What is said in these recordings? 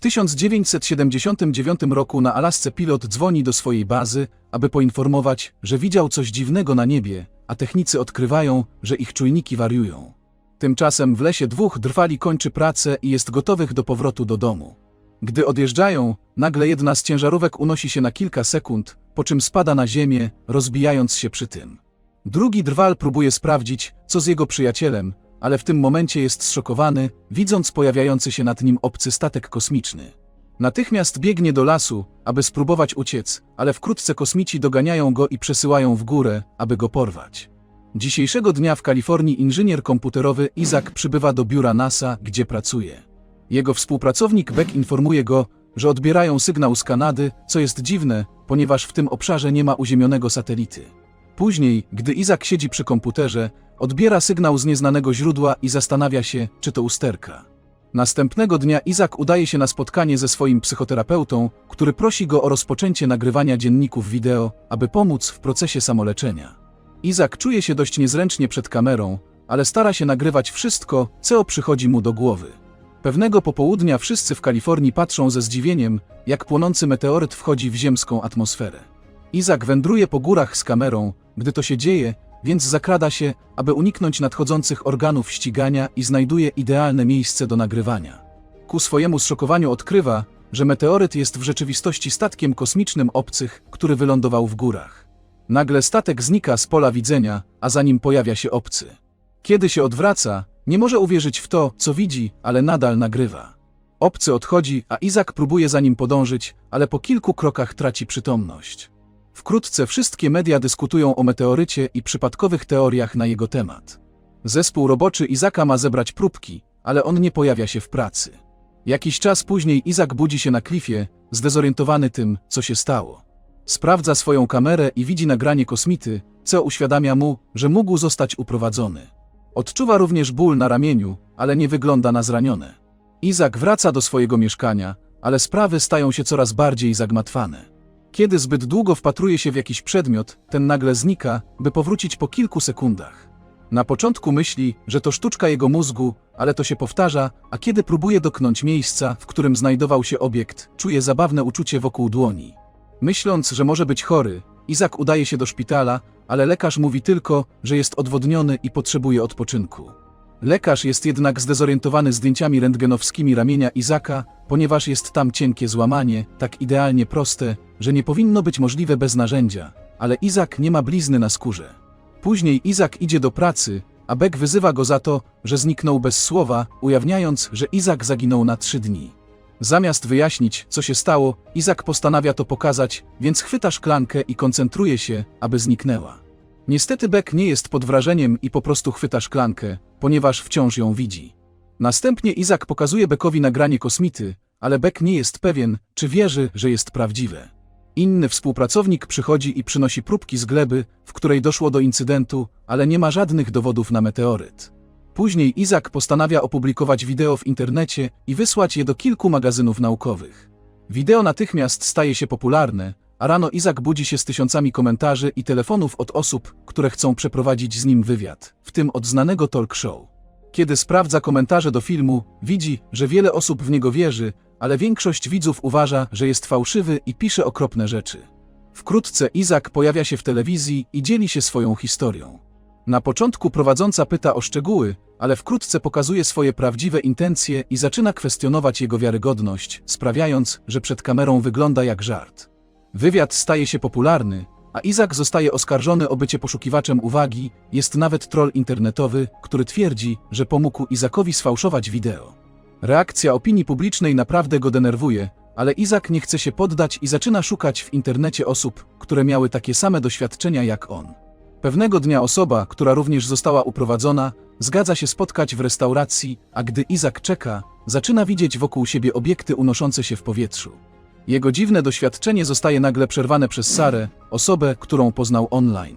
W 1979 roku na Alasce pilot dzwoni do swojej bazy, aby poinformować, że widział coś dziwnego na niebie, a technicy odkrywają, że ich czujniki wariują. Tymczasem w lesie dwóch drwali kończy pracę i jest gotowych do powrotu do domu. Gdy odjeżdżają, nagle jedna z ciężarówek unosi się na kilka sekund, po czym spada na ziemię, rozbijając się przy tym. Drugi drwal próbuje sprawdzić, co z jego przyjacielem, ale w tym momencie jest zszokowany, widząc pojawiający się nad nim obcy statek kosmiczny. Natychmiast biegnie do lasu, aby spróbować uciec, ale wkrótce kosmici doganiają go i przesyłają w górę, aby go porwać. Dzisiejszego dnia w Kalifornii inżynier komputerowy Isaac przybywa do biura NASA, gdzie pracuje. Jego współpracownik Beck informuje go, że odbierają sygnał z Kanady, co jest dziwne, ponieważ w tym obszarze nie ma uziemionego satelity. Później, gdy Izak siedzi przy komputerze, odbiera sygnał z nieznanego źródła i zastanawia się, czy to usterka. Następnego dnia Izak udaje się na spotkanie ze swoim psychoterapeutą, który prosi go o rozpoczęcie nagrywania dzienników wideo, aby pomóc w procesie samoleczenia. Izak czuje się dość niezręcznie przed kamerą, ale stara się nagrywać wszystko, co przychodzi mu do głowy. Pewnego popołudnia wszyscy w Kalifornii patrzą ze zdziwieniem, jak płonący meteoryt wchodzi w ziemską atmosferę. Izak wędruje po górach z kamerą, gdy to się dzieje, więc zakrada się, aby uniknąć nadchodzących organów ścigania i znajduje idealne miejsce do nagrywania. Ku swojemu zszokowaniu odkrywa, że meteoryt jest w rzeczywistości statkiem kosmicznym obcych, który wylądował w górach. Nagle statek znika z pola widzenia, a za nim pojawia się obcy. Kiedy się odwraca, nie może uwierzyć w to, co widzi, ale nadal nagrywa. Obcy odchodzi, a Izak próbuje za nim podążyć, ale po kilku krokach traci przytomność. Wkrótce wszystkie media dyskutują o meteorycie i przypadkowych teoriach na jego temat. Zespół roboczy Izaka ma zebrać próbki, ale on nie pojawia się w pracy. Jakiś czas później Izak budzi się na klifie, zdezorientowany tym, co się stało. Sprawdza swoją kamerę i widzi nagranie kosmity, co uświadamia mu, że mógł zostać uprowadzony. Odczuwa również ból na ramieniu, ale nie wygląda na zranione. Izak wraca do swojego mieszkania, ale sprawy stają się coraz bardziej zagmatwane. Kiedy zbyt długo wpatruje się w jakiś przedmiot, ten nagle znika, by powrócić po kilku sekundach. Na początku myśli, że to sztuczka jego mózgu, ale to się powtarza, a kiedy próbuje doknąć miejsca, w którym znajdował się obiekt, czuje zabawne uczucie wokół dłoni. Myśląc, że może być chory, Izak udaje się do szpitala, ale lekarz mówi tylko, że jest odwodniony i potrzebuje odpoczynku. Lekarz jest jednak zdezorientowany zdjęciami rentgenowskimi ramienia Izaka, ponieważ jest tam cienkie złamanie, tak idealnie proste, że nie powinno być możliwe bez narzędzia, ale Izak nie ma blizny na skórze. Później Izak idzie do pracy, a Beck wyzywa go za to, że zniknął bez słowa, ujawniając, że Izak zaginął na trzy dni. Zamiast wyjaśnić, co się stało, Izak postanawia to pokazać, więc chwyta szklankę i koncentruje się, aby zniknęła. Niestety Beck nie jest pod wrażeniem i po prostu chwyta szklankę, ponieważ wciąż ją widzi. Następnie Izak pokazuje Beckowi nagranie kosmity, ale Beck nie jest pewien, czy wierzy, że jest prawdziwe. Inny współpracownik przychodzi i przynosi próbki z gleby, w której doszło do incydentu, ale nie ma żadnych dowodów na meteoryt. Później Izak postanawia opublikować wideo w internecie i wysłać je do kilku magazynów naukowych. Wideo natychmiast staje się popularne, a rano Izak budzi się z tysiącami komentarzy i telefonów od osób, które chcą przeprowadzić z nim wywiad, w tym od znanego talk show. Kiedy sprawdza komentarze do filmu, widzi, że wiele osób w niego wierzy, ale większość widzów uważa, że jest fałszywy i pisze okropne rzeczy. Wkrótce Izak pojawia się w telewizji i dzieli się swoją historią. Na początku prowadząca pyta o szczegóły, ale wkrótce pokazuje swoje prawdziwe intencje i zaczyna kwestionować jego wiarygodność, sprawiając, że przed kamerą wygląda jak żart. Wywiad staje się popularny, a Izak zostaje oskarżony o bycie poszukiwaczem uwagi, jest nawet troll internetowy, który twierdzi, że pomógł Izakowi sfałszować wideo. Reakcja opinii publicznej naprawdę go denerwuje, ale Izak nie chce się poddać i zaczyna szukać w internecie osób, które miały takie same doświadczenia jak on. Pewnego dnia osoba, która również została uprowadzona, zgadza się spotkać w restauracji, a gdy Izak czeka, zaczyna widzieć wokół siebie obiekty unoszące się w powietrzu. Jego dziwne doświadczenie zostaje nagle przerwane przez Sarę, osobę, którą poznał online.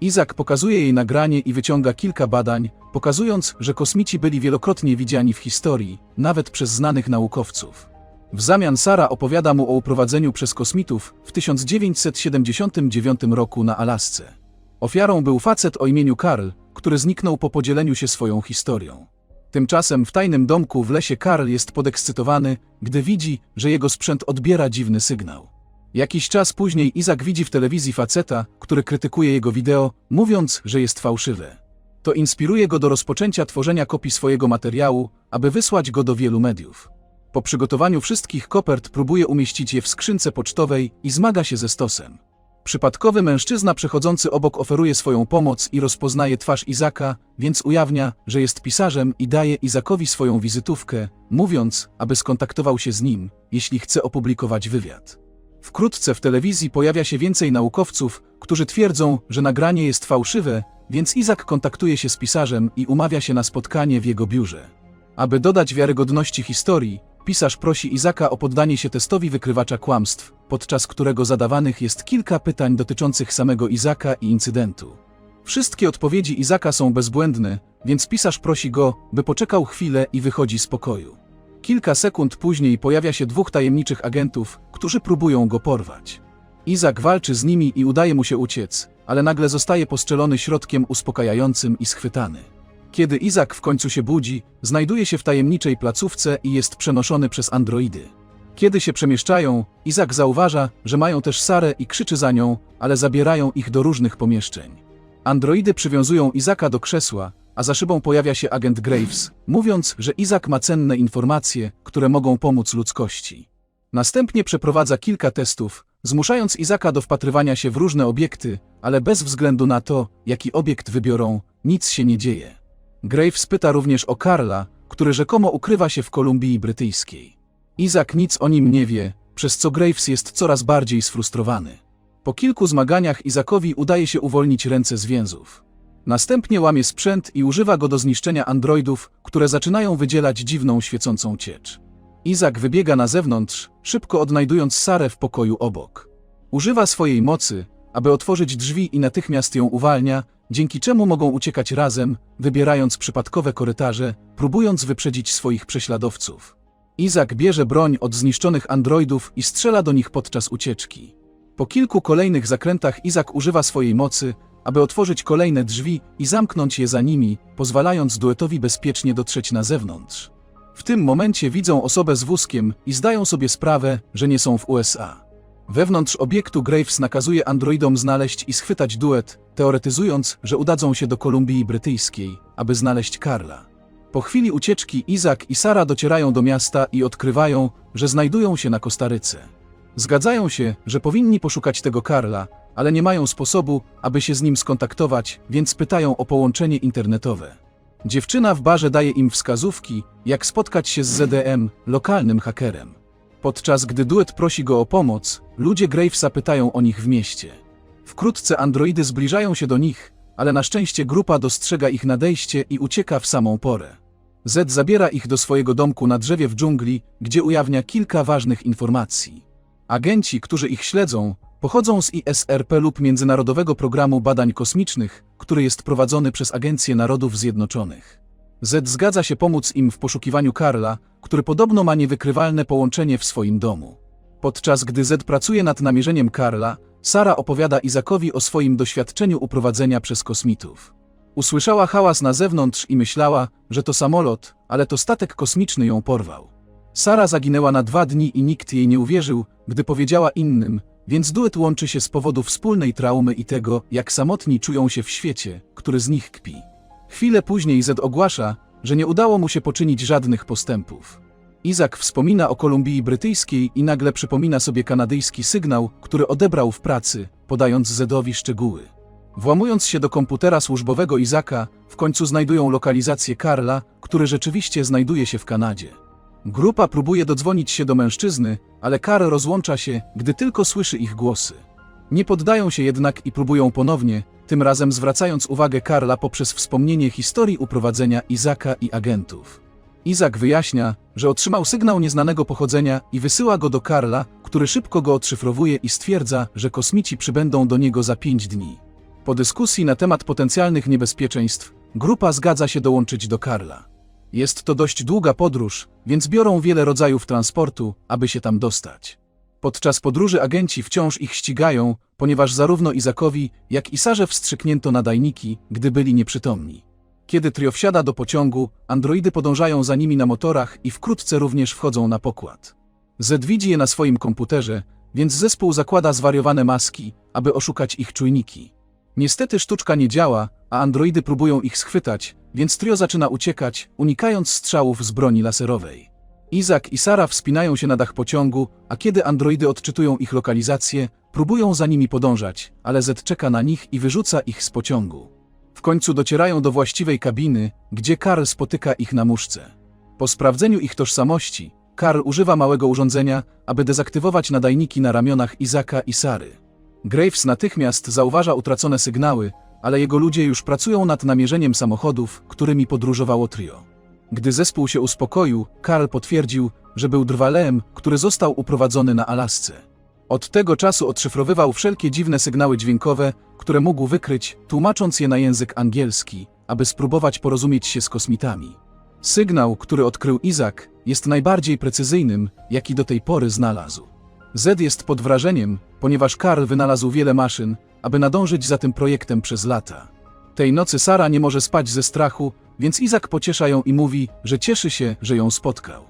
Izak pokazuje jej nagranie i wyciąga kilka badań, pokazując, że kosmici byli wielokrotnie widziani w historii, nawet przez znanych naukowców. W zamian Sara opowiada mu o uprowadzeniu przez kosmitów w 1979 roku na Alasce. Ofiarą był facet o imieniu Karl, który zniknął po podzieleniu się swoją historią. Tymczasem w tajnym domku w lesie Karl jest podekscytowany, gdy widzi, że jego sprzęt odbiera dziwny sygnał. Jakiś czas później Izak widzi w telewizji faceta, który krytykuje jego wideo, mówiąc, że jest fałszywe. To inspiruje go do rozpoczęcia tworzenia kopii swojego materiału, aby wysłać go do wielu mediów. Po przygotowaniu wszystkich kopert próbuje umieścić je w skrzynce pocztowej i zmaga się ze stosem. Przypadkowy mężczyzna przechodzący obok oferuje swoją pomoc i rozpoznaje twarz Izaka, więc ujawnia, że jest pisarzem i daje Izakowi swoją wizytówkę, mówiąc, aby skontaktował się z nim, jeśli chce opublikować wywiad. Wkrótce w telewizji pojawia się więcej naukowców, którzy twierdzą, że nagranie jest fałszywe, więc Izak kontaktuje się z pisarzem i umawia się na spotkanie w jego biurze. Aby dodać wiarygodności historii, pisarz prosi Izaka o poddanie się testowi wykrywacza kłamstw, podczas którego zadawanych jest kilka pytań dotyczących samego Izaka i incydentu. Wszystkie odpowiedzi Izaka są bezbłędne, więc pisarz prosi go, by poczekał chwilę i wychodzi z pokoju. Kilka sekund później pojawia się dwóch tajemniczych agentów, którzy próbują go porwać. Izak walczy z nimi i udaje mu się uciec, ale nagle zostaje postrzelony środkiem uspokajającym i schwytany. Kiedy Izak w końcu się budzi, znajduje się w tajemniczej placówce i jest przenoszony przez androidy. Kiedy się przemieszczają, Izak zauważa, że mają też Sarę i krzyczy za nią, ale zabierają ich do różnych pomieszczeń. Androidy przywiązują Izaka do krzesła, a za szybą pojawia się agent Graves, mówiąc, że Izak ma cenne informacje, które mogą pomóc ludzkości. Następnie przeprowadza kilka testów, zmuszając Izaka do wpatrywania się w różne obiekty, ale bez względu na to, jaki obiekt wybiorą, nic się nie dzieje. Graves pyta również o Karla, który rzekomo ukrywa się w Kolumbii Brytyjskiej. Izak nic o nim nie wie, przez co Graves jest coraz bardziej sfrustrowany. Po kilku zmaganiach Izakowi udaje się uwolnić ręce z więzów. Następnie łamie sprzęt i używa go do zniszczenia androidów, które zaczynają wydzielać dziwną świecącą ciecz. Izak wybiega na zewnątrz, szybko odnajdując Sarę w pokoju obok. Używa swojej mocy, aby otworzyć drzwi i natychmiast ją uwalnia, dzięki czemu mogą uciekać razem, wybierając przypadkowe korytarze, próbując wyprzedzić swoich prześladowców. Izak bierze broń od zniszczonych androidów i strzela do nich podczas ucieczki. Po kilku kolejnych zakrętach Izak używa swojej mocy, aby otworzyć kolejne drzwi i zamknąć je za nimi, pozwalając duetowi bezpiecznie dotrzeć na zewnątrz. W tym momencie widzą osobę z wózkiem i zdają sobie sprawę, że nie są w USA. Wewnątrz obiektu Graves nakazuje androidom znaleźć i schwytać duet, teoretyzując, że udadzą się do Kolumbii Brytyjskiej, aby znaleźć Karla. Po chwili ucieczki Izak i Sara docierają do miasta i odkrywają, że znajdują się na Kostaryce. Zgadzają się, że powinni poszukać tego Karla, ale nie mają sposobu, aby się z nim skontaktować, więc pytają o połączenie internetowe. Dziewczyna w barze daje im wskazówki, jak spotkać się z ZDM, lokalnym hakerem. Podczas gdy duet prosi go o pomoc, ludzie Gravesa pytają o nich w mieście. Wkrótce androidy zbliżają się do nich, ale na szczęście grupa dostrzega ich nadejście i ucieka w samą porę. Z zabiera ich do swojego domku na drzewie w dżungli, gdzie ujawnia kilka ważnych informacji. Agenci, którzy ich śledzą, pochodzą z ISRP lub Międzynarodowego Programu Badań Kosmicznych, który jest prowadzony przez Agencję Narodów Zjednoczonych. Z zgadza się pomóc im w poszukiwaniu Karla, który podobno ma niewykrywalne połączenie w swoim domu. Podczas gdy Z pracuje nad namierzeniem Karla, Sara opowiada Izakowi o swoim doświadczeniu uprowadzenia przez kosmitów. Usłyszała hałas na zewnątrz i myślała, że to samolot, ale to statek kosmiczny ją porwał. Sara zaginęła na dwa dni i nikt jej nie uwierzył, gdy powiedziała innym, więc duet łączy się z powodu wspólnej traumy i tego, jak samotni czują się w świecie, który z nich kpi. Chwilę później Z ogłasza, że nie udało mu się poczynić żadnych postępów. Izak wspomina o Kolumbii Brytyjskiej i nagle przypomina sobie kanadyjski sygnał, który odebrał w pracy, podając Zedowi szczegóły. Włamując się do komputera służbowego Izaka, w końcu znajdują lokalizację Karla, który rzeczywiście znajduje się w Kanadzie. Grupa próbuje dodzwonić się do mężczyzny, ale Karl rozłącza się, gdy tylko słyszy ich głosy. Nie poddają się jednak i próbują ponownie, tym razem zwracając uwagę Karla poprzez wspomnienie historii uprowadzenia Izaka i agentów. Izak wyjaśnia, że otrzymał sygnał nieznanego pochodzenia i wysyła go do Karla, który szybko go odszyfrowuje i stwierdza, że kosmici przybędą do niego za pięć dni. Po dyskusji na temat potencjalnych niebezpieczeństw, grupa zgadza się dołączyć do Karla. Jest to dość długa podróż, więc biorą wiele rodzajów transportu, aby się tam dostać. Podczas podróży agenci wciąż ich ścigają, ponieważ zarówno Izakowi, jak i Sarze wstrzyknięto nadajniki, gdy byli nieprzytomni. Kiedy trio wsiada do pociągu, androidy podążają za nimi na motorach i wkrótce również wchodzą na pokład. Z widzi je na swoim komputerze, więc zespół zakłada zwariowane maski, aby oszukać ich czujniki. Niestety sztuczka nie działa, a androidy próbują ich schwytać, więc trio zaczyna uciekać, unikając strzałów z broni laserowej. Izak i Sara wspinają się na dach pociągu, a kiedy androidy odczytują ich lokalizację, próbują za nimi podążać, ale Z czeka na nich i wyrzuca ich z pociągu. W końcu docierają do właściwej kabiny, gdzie Karl spotyka ich na muszce. Po sprawdzeniu ich tożsamości, Karl używa małego urządzenia, aby dezaktywować nadajniki na ramionach Izaka i Sary. Graves natychmiast zauważa utracone sygnały, ale jego ludzie już pracują nad namierzeniem samochodów, którymi podróżowało trio. Gdy zespół się uspokoił, Karl potwierdził, że był drwalem, który został uprowadzony na Alasce. Od tego czasu odszyfrowywał wszelkie dziwne sygnały dźwiękowe, które mógł wykryć, tłumacząc je na język angielski, aby spróbować porozumieć się z kosmitami. Sygnał, który odkrył Izak, jest najbardziej precyzyjnym, jaki do tej pory znalazł. Z jest pod wrażeniem, ponieważ Karl wynalazł wiele maszyn, aby nadążyć za tym projektem przez lata. Tej nocy Sara nie może spać ze strachu, więc Izak pociesza ją i mówi, że cieszy się, że ją spotkał.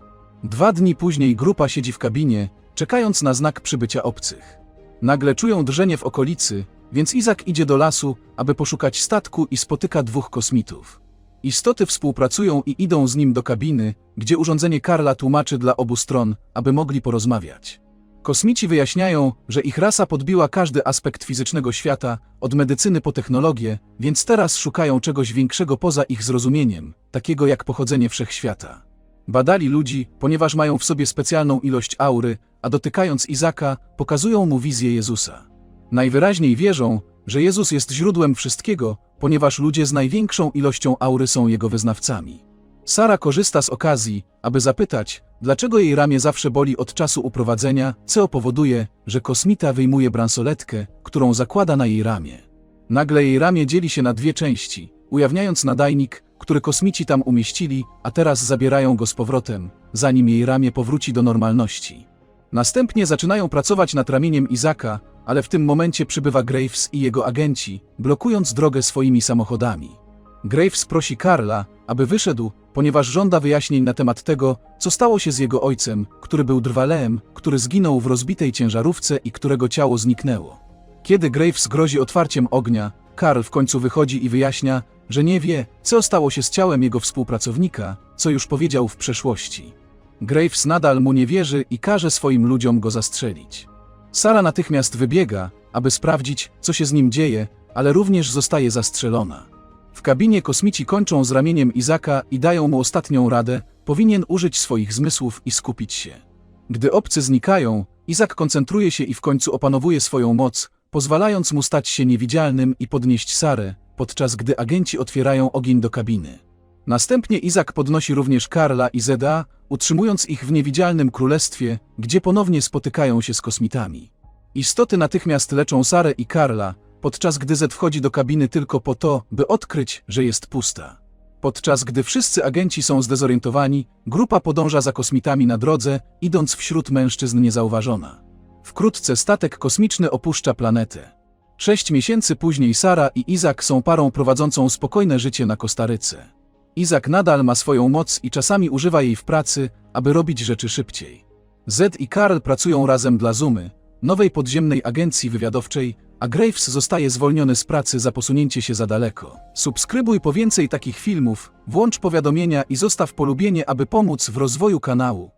Dwa dni później grupa siedzi w kabinie, czekając na znak przybycia obcych. Nagle czują drżenie w okolicy, więc Izak idzie do lasu, aby poszukać statku i spotyka dwóch kosmitów. Istoty współpracują i idą z nim do kabiny, gdzie urządzenie Karla tłumaczy dla obu stron, aby mogli porozmawiać. Kosmici wyjaśniają, że ich rasa podbiła każdy aspekt fizycznego świata, od medycyny po technologię, więc teraz szukają czegoś większego poza ich zrozumieniem, takiego jak pochodzenie wszechświata. Badali ludzi, ponieważ mają w sobie specjalną ilość aury, a dotykając Izaka, pokazują mu wizję Jezusa. Najwyraźniej wierzą, że Jezus jest źródłem wszystkiego, ponieważ ludzie z największą ilością aury są jego wyznawcami. Sara korzysta z okazji, aby zapytać, dlaczego jej ramię zawsze boli od czasu uprowadzenia, co powoduje, że kosmita wyjmuje bransoletkę, którą zakłada na jej ramię. Nagle jej ramię dzieli się na dwie części, ujawniając nadajnik, który kosmici tam umieścili, a teraz zabierają go z powrotem, zanim jej ramię powróci do normalności. Następnie zaczynają pracować nad ramieniem Izaka, ale w tym momencie przybywa Graves i jego agenci, blokując drogę swoimi samochodami. Graves prosi Karla, aby wyszedł, ponieważ żąda wyjaśnień na temat tego, co stało się z jego ojcem, który był drwalem, który zginął w rozbitej ciężarówce i którego ciało zniknęło. Kiedy Graves grozi otwarciem ognia, Karl w końcu wychodzi i wyjaśnia, że nie wie, co stało się z ciałem jego współpracownika, co już powiedział w przeszłości. Graves nadal mu nie wierzy i każe swoim ludziom go zastrzelić. Sara natychmiast wybiega, aby sprawdzić, co się z nim dzieje, ale również zostaje zastrzelona. W kabinie kosmici kończą z ramieniem Izaka i dają mu ostatnią radę, powinien użyć swoich zmysłów i skupić się. Gdy obcy znikają, Izak koncentruje się i w końcu opanowuje swoją moc, pozwalając mu stać się niewidzialnym i podnieść Sarę, podczas gdy agenci otwierają ogień do kabiny. Następnie Izak podnosi również Karla i Zeda, utrzymując ich w niewidzialnym królestwie, gdzie ponownie spotykają się z kosmitami. Istoty natychmiast leczą Sarę i Karla, podczas gdy Zed wchodzi do kabiny tylko po to, by odkryć, że jest pusta. Podczas gdy wszyscy agenci są zdezorientowani, grupa podąża za kosmitami na drodze, idąc wśród mężczyzn niezauważona. Wkrótce statek kosmiczny opuszcza planetę. Sześć miesięcy później Sara i Izak są parą prowadzącą spokojne życie na Kostaryce. Izak nadal ma swoją moc i czasami używa jej w pracy, aby robić rzeczy szybciej. Zed i Karl pracują razem dla Zumy, nowej podziemnej agencji wywiadowczej, a Graves zostaje zwolniony z pracy za posunięcie się za daleko. Subskrybuj po więcej takich filmów, włącz powiadomienia i zostaw polubienie, aby pomóc w rozwoju kanału.